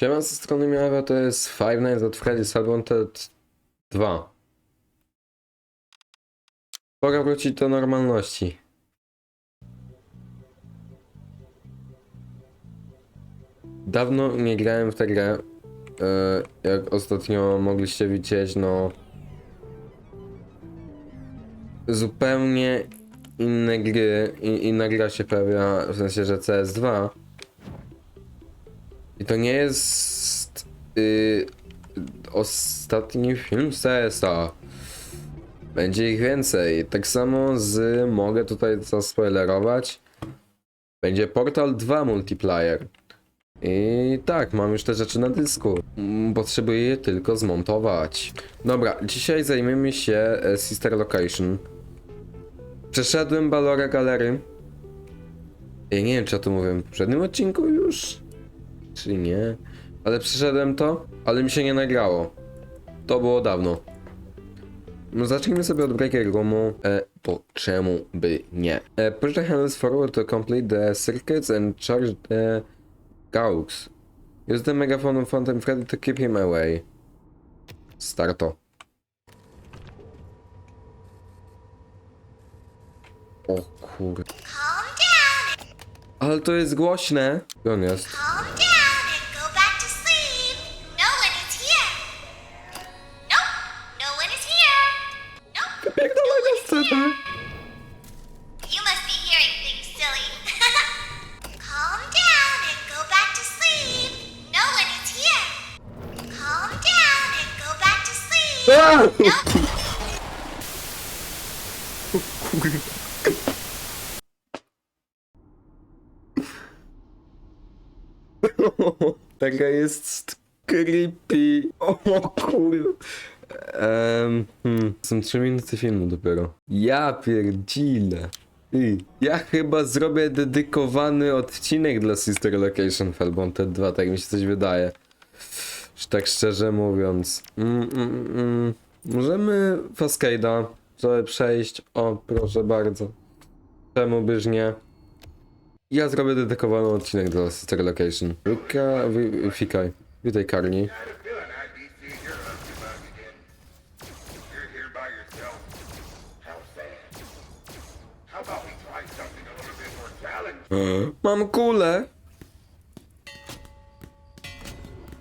Siema, ze strony Miawa, to jest Five Nights at Freddy's Unwanted 2. Pora wrócić do normalności. Dawno nie grałem w tę grę. E, Jak ostatnio mogliście widzieć, no... Zupełnie inne gry, inna gra się pojawia, w sensie, że CS2. I to nie jest y, ostatni film CSA. Będzie ich więcej. Tak samo z, mogę tutaj zaspoilerować, będzie Portal 2 multiplayer. I tak, mam już te rzeczy na dysku. Potrzebuję je tylko zmontować. Dobra, dzisiaj zajmiemy się e, Sister Location. Przeszedłem Balora Galery. Ja nie wiem, czy o tym mówiłem w poprzednim odcinku już czy nie. Ale przeszedłem to, ale mi się nie nagrało. To było dawno. No zacznijmy sobie od Breaker Roomu, e, bo czemu by nie? E, push the handles forward to complete the circuits and charge the gauks. Use the megaphone of Phantom Freddy to keep him away. Starto. O kur... Calm down, Ale to jest głośne. On jest? Taka jest creepy. O kur... Um, hmm. Są 3 minuty filmu dopiero. Ja pierdzile. Ty. Ja chyba zrobię dedykowany odcinek dla Sister Location Hellbound 2, tak mi się coś wydaje. Tak szczerze mówiąc. Mm, mm, mm. Możemy Fascade'a sobie przejść. O, proszę bardzo. Czemu byś nie? Ja zrobię dedykowany odcinek dla Sister Location. Wika, wi, fikaj. Witaj Karni. challenging? Mam kulę!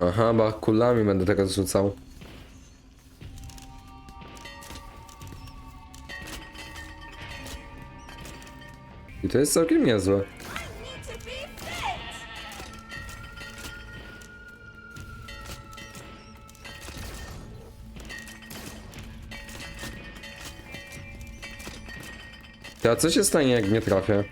Aha, bo kulami będę teraz rzucał. I to jest całkiem niezłe. Ty, A co się stanie jak nie trafię?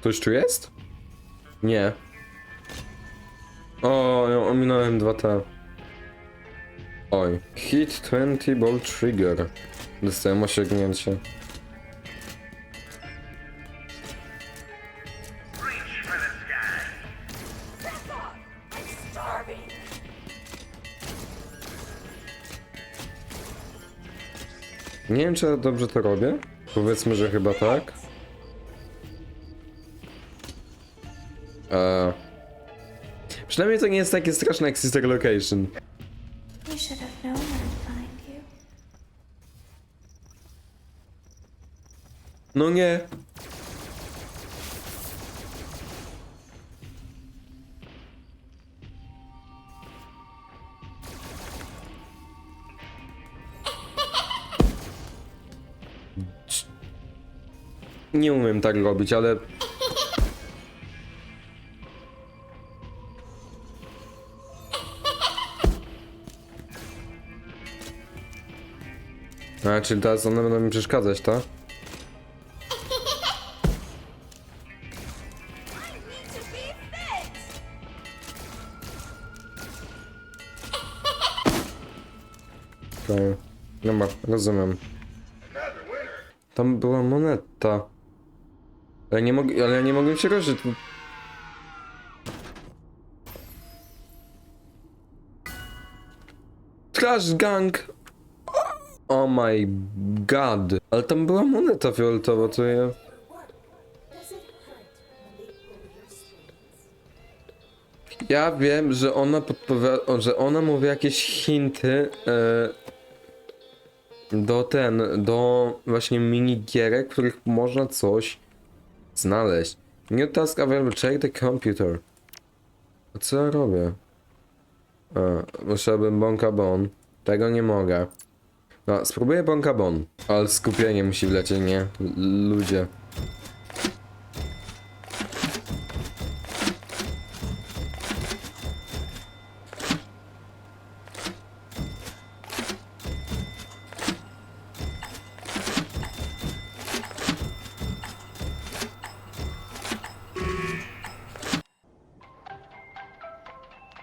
Ktoś tu jest? Nie. O, ja ominąłem 2T. Oj. Hit 20 ball trigger. Dostałem osiągnięcie. Wiem, czy ja dobrze to robię. Powiedzmy, że chyba tak. Eee. Przynajmniej to nie jest takie straszne jak Sister Location. You should have known I'd find you. No nie. Nie umiem tak robić, ale A, czyli teraz one będą mi przeszkadzać, tak? Okej. Dobra, rozumiem. Tam była moneta. Ale nie mogę, ale ja nie mogłem się ruszyć. Trash gang! Oh my god. Ale tam była moneta fioletowa, co ja... Ja wiem, że ona podpowiada, że ona mówi jakieś hinty yy, do ten, do właśnie minigierek, w których można coś znaleźć. New task available, check the computer. A co ja robię? A, musiałbym Bonka Bon. Tego nie mogę. No, spróbuję Bonka Bon. Ale skupienie musi wlecieć, nie? L- ludzie.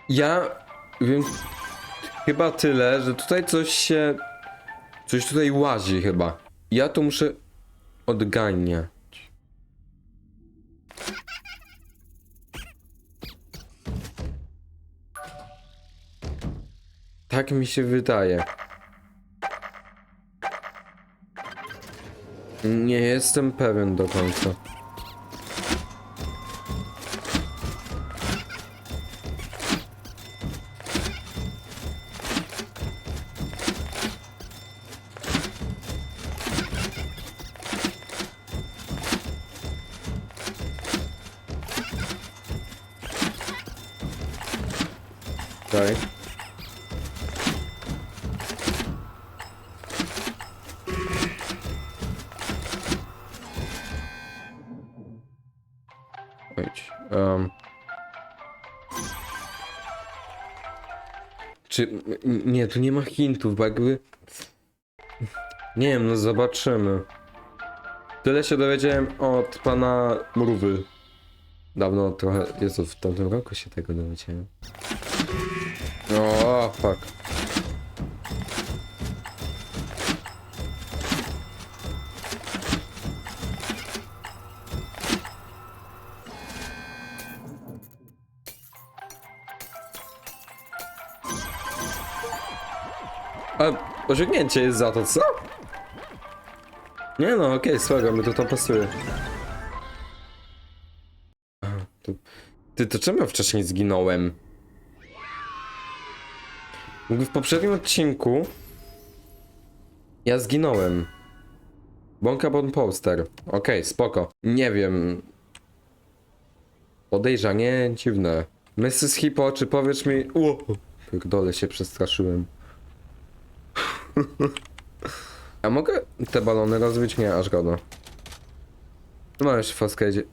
Ja wiem chyba tyle, że tutaj coś się. Coś tutaj łazi chyba. Ja tu muszę odganiać. Tak mi się wydaje. Nie jestem pewien do końca. Wait. Um. Czy. Nie, tu nie ma hintów, bo jakby. Nie wiem, no zobaczymy. Tyle się dowiedziałem od pana Mrówy. Dawno trochę. Jezu, w tamtym roku się tego dowiedziałem. O, fuck. Osiągnięcie jest za to, co? Nie no, okej, okay, mi to tam pasuje. Ty, to czemu ja wcześniej zginąłem? W poprzednim odcinku ja zginąłem. Bąka bon poster. Okej, spoko. Nie wiem. Podejrzanie dziwne. Mrs. Hippo, czy powiesz mi... Ło! Pierdolę się przestraszyłem. A mogę te balony rozbić? Nie, aż godo. No już w Foscade'zie.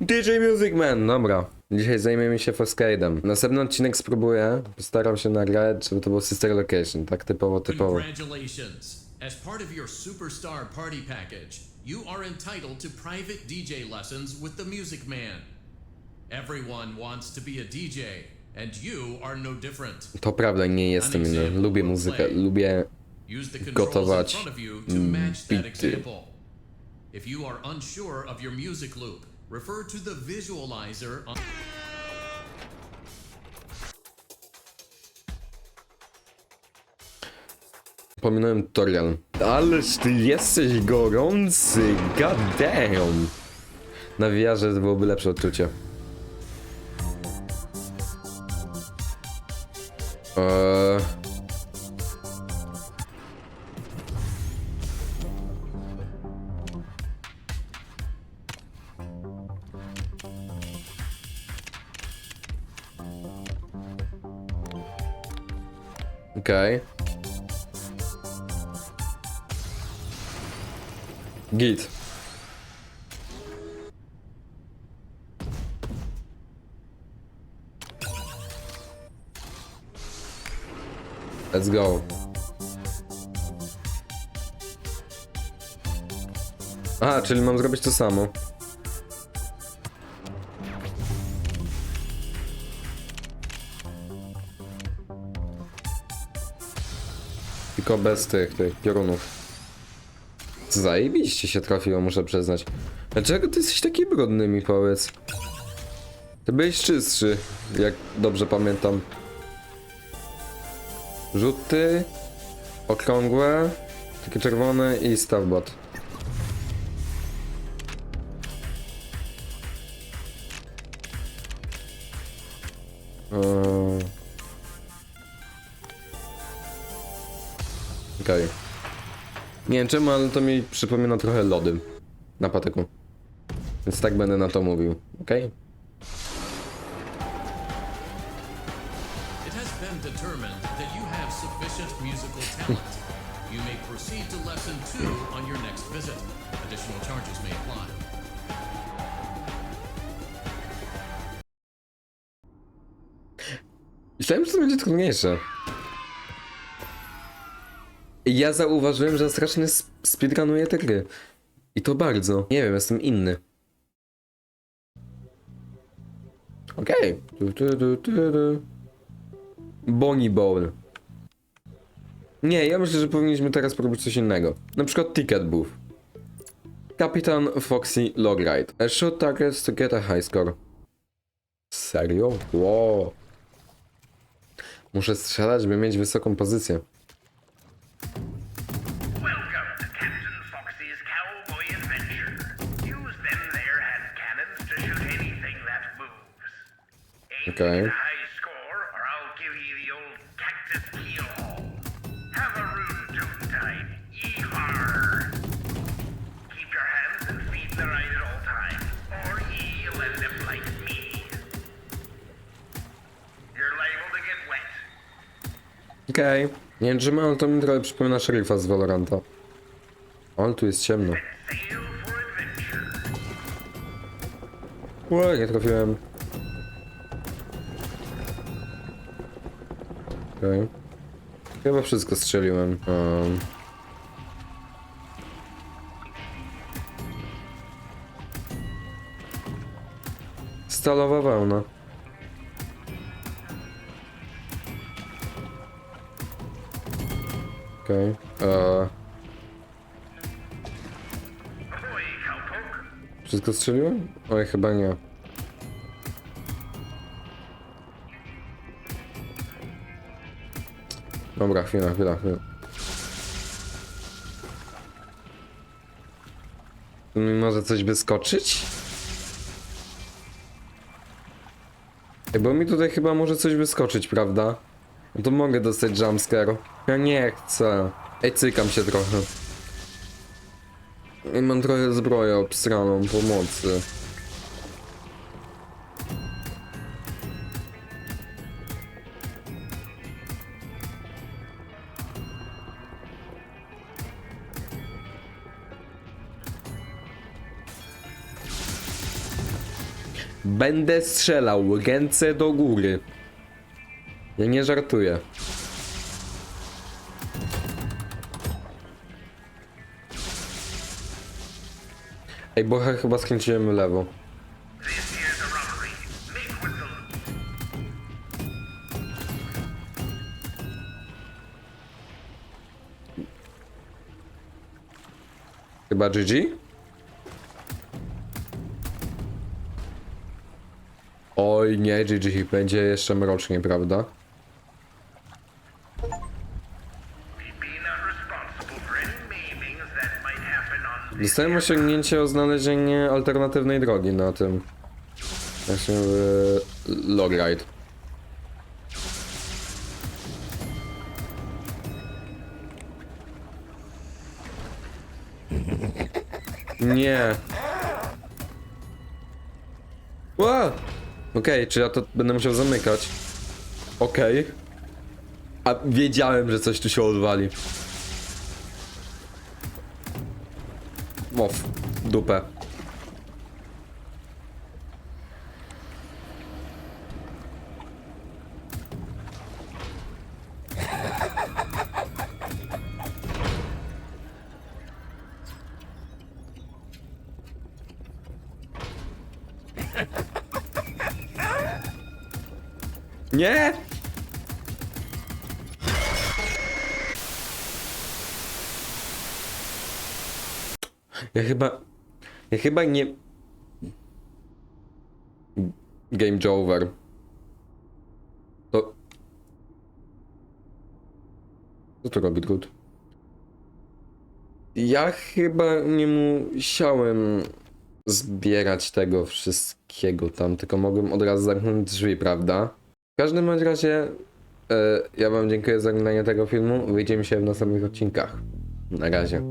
DJ Music Man, dobra. Dzisiaj zajmiemy się Foscade'em. Następny odcinek spróbuję. Postaram się nagrać, żeby to był Sister Location. Tak typowo, typowo. Congratulations! As part of your Superstar Party Package, you are entitled to private DJ lessons with the Music Man. Everyone wants to be a DJ, and you are no different. To prawda, nie jestem inny. Lubię muzykę, lubię... Gotować, bity. example. If you are unsure of your music loop, refer to the visualizer on Pominąłem tutorial. Ależ ty jesteś gorący, god damn. Na VR-ze to byłoby lepsze odczucie. Eee... Okej. Git. Let's go. A, czyli mam zrobić to samo. Tylko bez tych, tych piorunów. Zajebiście się trafiło, muszę przyznać. Dlaczego ty jesteś taki brudny, mi powiedz? Ty byłeś czystszy, jak dobrze pamiętam. Rzuty, okrągłe, takie czerwone i stawbot. Okej. Nie wiem czemu, ale to mi przypomina trochę lody na patyku. Więc tak będę na to mówił, okej? Apply. Myślałem, że to będzie trudniejsze. Ja zauważyłem, że strasznie sp- speedrunuję te gry. I to bardzo. Nie wiem, jestem inny. Okej. Tu. Bonnie Bowl. Nie, ja myślę, że powinniśmy teraz spróbować coś innego. Na przykład Ticket Booth. Kapitan Foxy Logride. A shoot targets to get a high score. Serio? Wow. Muszę strzelać, by mieć wysoką pozycję. Wet. Okej. Nie wiem czemu, ale to mi trochę przypomina szeryfa z Valoranta. Ale tu jest ciemno. Ue, nie trafiłem. Okej. Chyba wszystko strzeliłem. Um. Stalowa wełna. Okej. Okay. Ahoy, cowpoke. Wszystko strzeliłem? Oj, chyba nie. Dobra, chwila, chwila, chwila. Tu mi może coś wyskoczyć? Ej, bo mi tutaj chyba może coś wyskoczyć, prawda? No to mogę dostać jumpscare. Ja nie chcę. Ej, cykam się trochę. I mam trochę zbroję obsraną pomocy. Będę strzelał ręce do góry. Ja nie żartuję. Ej, bo chyba skręciłem lewo. This here's Oj, nie, GG. Będzie jeszcze mrocznie, prawda? Dostałem osiągnięcie o znalezienie alternatywnej drogi na tym. Właśnie w Logride. Nie. Ła! Okej, czy ja to będę musiał zamykać? Okej. A wiedziałem, że coś tu się odwali. O, w dupę. Nie! Ja chyba... Ja chyba nie... Game over. To... Co to robi drut? Ja chyba nie musiałem zbierać tego wszystkiego tam, tylko mogłem od razu zamknąć drzwi, prawda? Każdym bądź razie e, ja wam dziękuję za oglądanie tego filmu. Widzimy się w następnych odcinkach. Na razie.